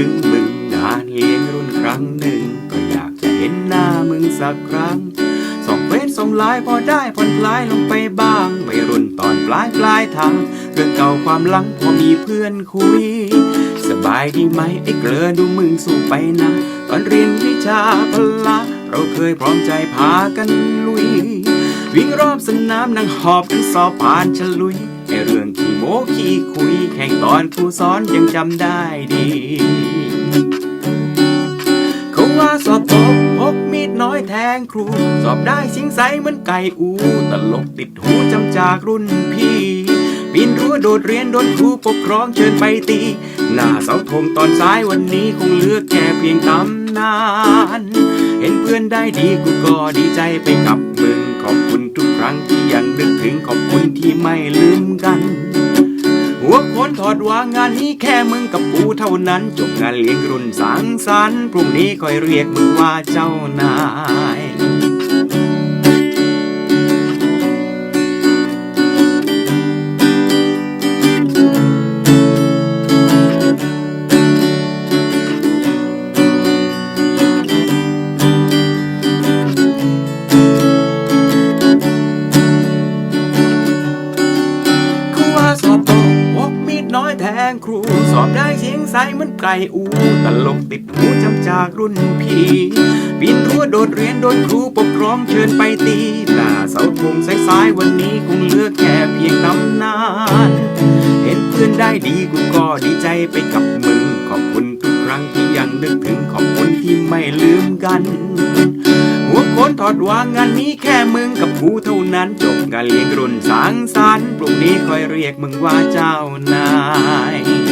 ถึงมึงงานเลี้ยงรุ่นครั้งหนึ่ง ก็อยากจะเห็นหน้ามึงสักครั้งสองเฟซสองไลน์พอได้ผ่อนคลายลงไปบ้างวัยรุ่นตอนปลายปลายทางเรื่องเก่าความหลังพอมีเพื่อนคุย สบายดีไหมไอ้เกลือดูมึงสู้ไปนะ ตอนเรียนวิชาพละ เราเคยพร้อมใจพากันลุย วิ่งรอบสนามนั่งหอบกันสอบผ่านฉลุยไอเรื่อง โมขี้คุยแข่งตอนครูสอนยังจำได้ดีเขาว่าสอบตกพกมีดน้อยแทงครู สอบได้สิงใสเหมือนไก่อูตลกติดหูจำจากรุ่นพี่ปีนรั้วโดดเรียนโดนครูปกครองเชิญไปตี หน้าเสาธงตอนสายวันนี้คงเลือกแค่เพียงตำนาน เห็นเพื่อนได้ดีกูก็ดีใจไปกับมึงขอบคุณทุกครั้งที่ยังนึกถึงขอบคุณที่ไม่ลืมกัน วกคนถอดวางงานนี้แค่มึงกับกูเท่านั้น จบงานเลี้ยงรุ่นสังสรรค์พรุ่งนี้คอยเรียกมึงว่าเจ้านาย แทงครู สอบได้เสียงใสเหมือนไก่อูตลกติดหูจำจากรุ่นพี่ปีนรั้วโดดเรียนโดนครูปกครองเชิญไปตีหน้าเสาธงสายๆวันนี้คงเหลือกแค่เพียงตำนาน เห็นเพื่อนได้ดีกูก็ดีใจไปกับมึง ขอบคุณทุกครั้งที่ยังนึกถึงขอบคุณที่ไม่ลืมกัน หัวโคนถอดวางงานนี้แค่มึงกับกู นั้นจบงานเลี้ยงรุ่นสังสรรค์พรุ่งนี้คอยเรียกมึงว่าเจ้านาย